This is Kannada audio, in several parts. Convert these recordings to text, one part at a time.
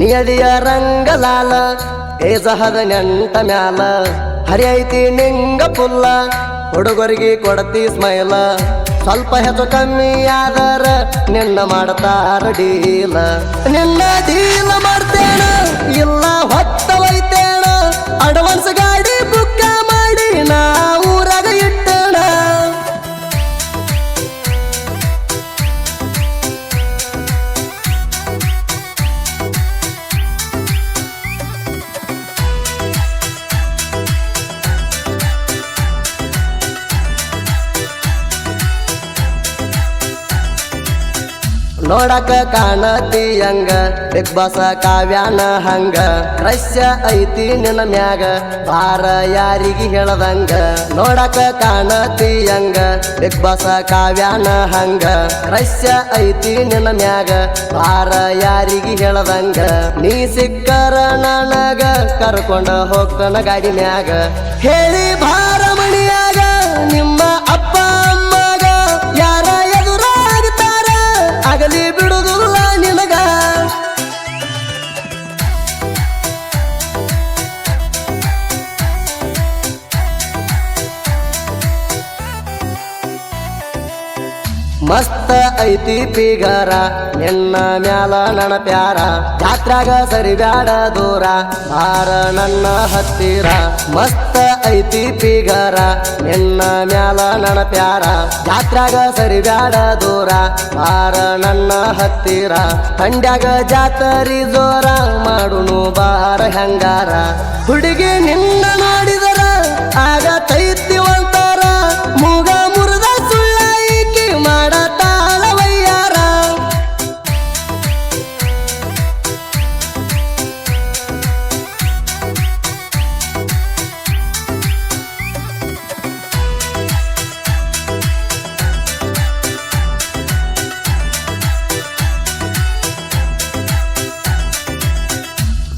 ನಿಯದಿಯ ರಂಗಲಾಲ ಏಜಹದ ನೆಂಟ ಮ್ಯಾಲ. ಹರಿಯೈತಿ ನಿಂಗ ಪುಲ್ಲ ಹುಡುಗರಿಗೆ ಕೊಡತಿ ಸ್ಮೈಲ. ಸ್ವಲ್ಪ ಹೆಚ್ಚು ಕಮ್ಮಿ ಆದರ ನಿನ್ನ ಮಾಡ್ತಾರ ಡೀಲ. ನಿನ್ನ ಡೀಲ ಮಾಡ್ತೇನ, ಇಲ್ಲ ಹೊತ್ತ ನೋಡಕ ಕಾಣತಿ ಹಂಗ. ಬಿಗ್ ಬಾಸ ಕಾವ್ಯಾನ ಹಂಗ. ರಶ್ಯ ಐತಿ ನಿನ್ನ ಮ್ಯಾಗ. ಬಾರ ಯಾರಿಗಿ ಹೇಳದಂಗ. ನೋಡಕ ಕಾಣತಿ ಹಂಗ. ಬಿಗ್ ಬಾಸ ಕಾವ್ಯಾನ ಹಂಗ. ರಶ್ಯ ಐತಿ ನಿನ್ನ ಮ್ಯಾಗ. ಬಾರ ಯಾರಿಗಿ ಹೇಳದಂಗ. ನೀ ಸಿಕ್ಕರ ನನಗ ಕರ್ಕೊಂಡ ಹೋಗ್ತನ ಗಾಡಿ ಮ್ಯಾಗ. ಹೇಳಿ ಭಾರ ಮಸ್ತ ಐತಿ ಪಿಗರ ನಿನ್ನ ಮ್ಯಾಲ ನನ ಪ್ಯಾರ ಜಾತ್ರಾಗ ಸರಿ ಬ್ಯಾಡ ದೂರ ಬಾರ ನನ್ನ ಹತ್ತಿರ. ಮಸ್ತ ಐತಿ ಪಿಗರ ನಿನ್ನ ಮ್ಯಾಲ ನನ ಪ್ಯಾರ ಜಾತ್ರಾಗ ಸರಿ ಬ್ಯಾಡ ದೂರ ಬಾರ ನನ್ನ ಹತ್ತಿರ. ಕಂಡ್ಯಾಗ ಜಾತರಿ ಜೋರ ಮಾಡುನು ಬಾರ ಹೆಂಗಾರ. ಹುಡುಗಿ ನಿನ್ನ ಮಾಡಿದರ, ಆಗ ತೈತಿ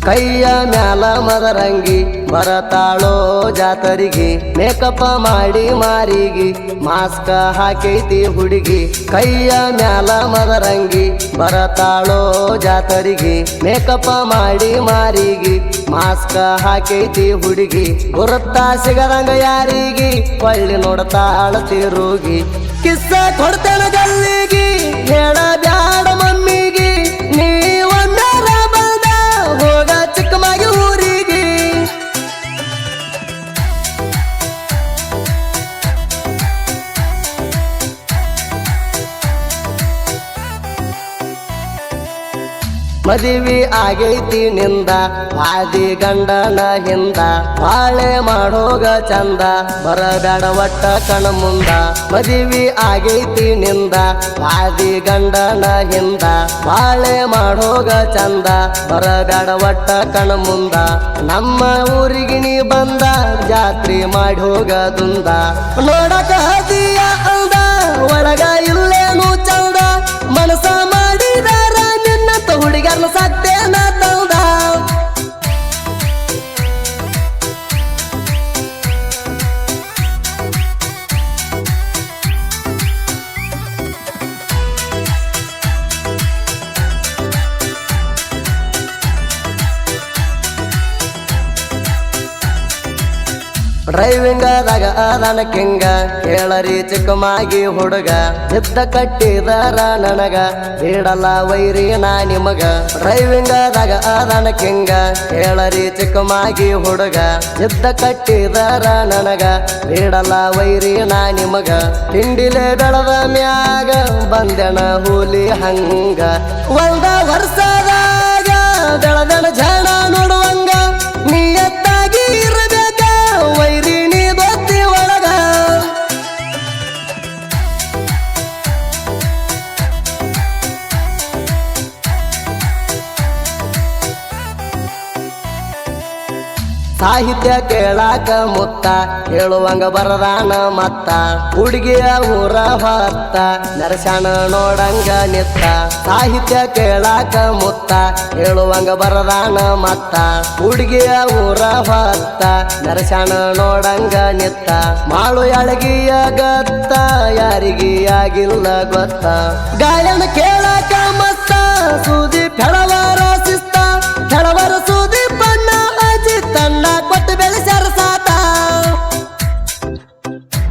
ಕೈಯ ಮ್ಯಾಲ ಮದರಂಗಿ ಬರತಾಳೋ ಜಾತರಿಗೆ ಮೇಕಪ್ ಮಾಡಿ ಮಾರಿಗೆ ಮಾಸ್ಕ ಹಾಕೈತಿ ಹುಡುಗಿ. ಕೈಯ ಮ್ಯಾಲ ಮದರಂಗಿ ಬರತಾಳೋ ಜಾತರಿಗೆ ಮೇಕಪ್ ಮಾಡಿ ಮಾರಿಗೆ ಮಾಸ್ಕ ಹಾಕೈತಿ ಹುಡುಗಿ. ಗುರುತಾ ಸಿಗರಂಗ ಯಾರಿಗೆ ಹೊಳ್ಳಿ ನೋಡ್ತಾಳ ತಿರುಗಿ. ಕಿಸ್ಸ ಕೊಡ್ತೇನೆ ಗಲ್ಲಿಗಿ ಹೇಳ ಬ್ಯಾಡ ಮದುವೆ ಆಗೈತಿ ನಿಂದ ಆದಿ ಗಂಡನ ಹಿಂದ, ಬಾಳೆ ಮಾಡೋಗ ಚಂದ, ಬರಬೇಡ ಒಟ್ಟ ಕಣ ಮುಂದ. ಮದುವೆ ಆಗೈತಿ ನಿಂದ ಆದಿ ಗಂಡನ ಹಿಂದ, ಬಾಳೆ ಮಾಡೋಗ ಚಂದ, ಬರಬೇಡ ಒಟ್ಟ ಕಣ ಮುಂದ. ನಮ್ಮ ಊರಿಗಿಣಿ ಬಂದ, ಜಾತ್ರೆ ಮಾಡಿ ಹೋಗದುಂದ. ನೋಡಕ ಹದಿಯ ಅಂದ, ಒಳಗ ಇಲ್ಲೇನು ಚಂದ ಮನಸ ಮಾಡಿದಾರ ಹುಡುಗರ್ನ ಸತ್ತೇನ ಡ್ರೈವಿಂಗದಾಗ ಅದನ ಕಿಂಗ, ಕೇಳರಿ ಚಿಕ್ಕಮಾಗಿ ಹುಡುಗ. ಇದ್ದ ಕಟ್ಟಿದಾರ ನನಗ ಬೇಡಲ್ಲ ವೈರಿ ನಾ ನಿಮಗ. ಡ್ರೈವಿಂಗದಾಗ ಅದನ ಕಿಂಗ, ಕೇಳರಿ ಚಿಕ್ಕಮಾಗಿ ಹುಡುಗ. ಇದ್ದ ಕಟ್ಟಿದಾರ ನನಗ ಬೇಡಲ್ಲ ವೈರಿ ನಾ ನಿಮಗ. ತಿಂಡಿಲೆ ಬೆಳದ ಮ್ಯಾಗ, ಬಂದೆಣ ಹುಲಿ ಹಂಗ. ಒಂದ ವರ್ಷದಾಗ ಬೆಳದನ ಜನ ನೋಡುವಂಗ ಸಾಹಿತ್ಯ ಕೇಳಾಕ ಮುತ್ತ, ಹೇಳುವಂಗ ಬರದಾನ ಮತ್ತ. ಹುಡುಗಿಯ ಊರ ಹೊತ್ತ ನರಸಣ ನೋಡಂಗ ನಿತ್ತ. ಸಾಹಿತ್ಯ ಕೇಳಾಕ ಮುತ್ತ, ಹೇಳುವಂಗ ಬರದಾನ ಮತ್ತ. ಹುಡುಗಿಯ ಊರ ಹೊತ್ತ ನರಸಣ ನೋಡಂಗ ನಿತ್ತ. ಮಾಳು ಎಳಗಿಯ ಗತ್ತ, ಯಾರಿಗಿ ಆಗಿಲ್ಲ ಗೊತ್ತ. ಗಾಯನ ಕೇಳಾಕ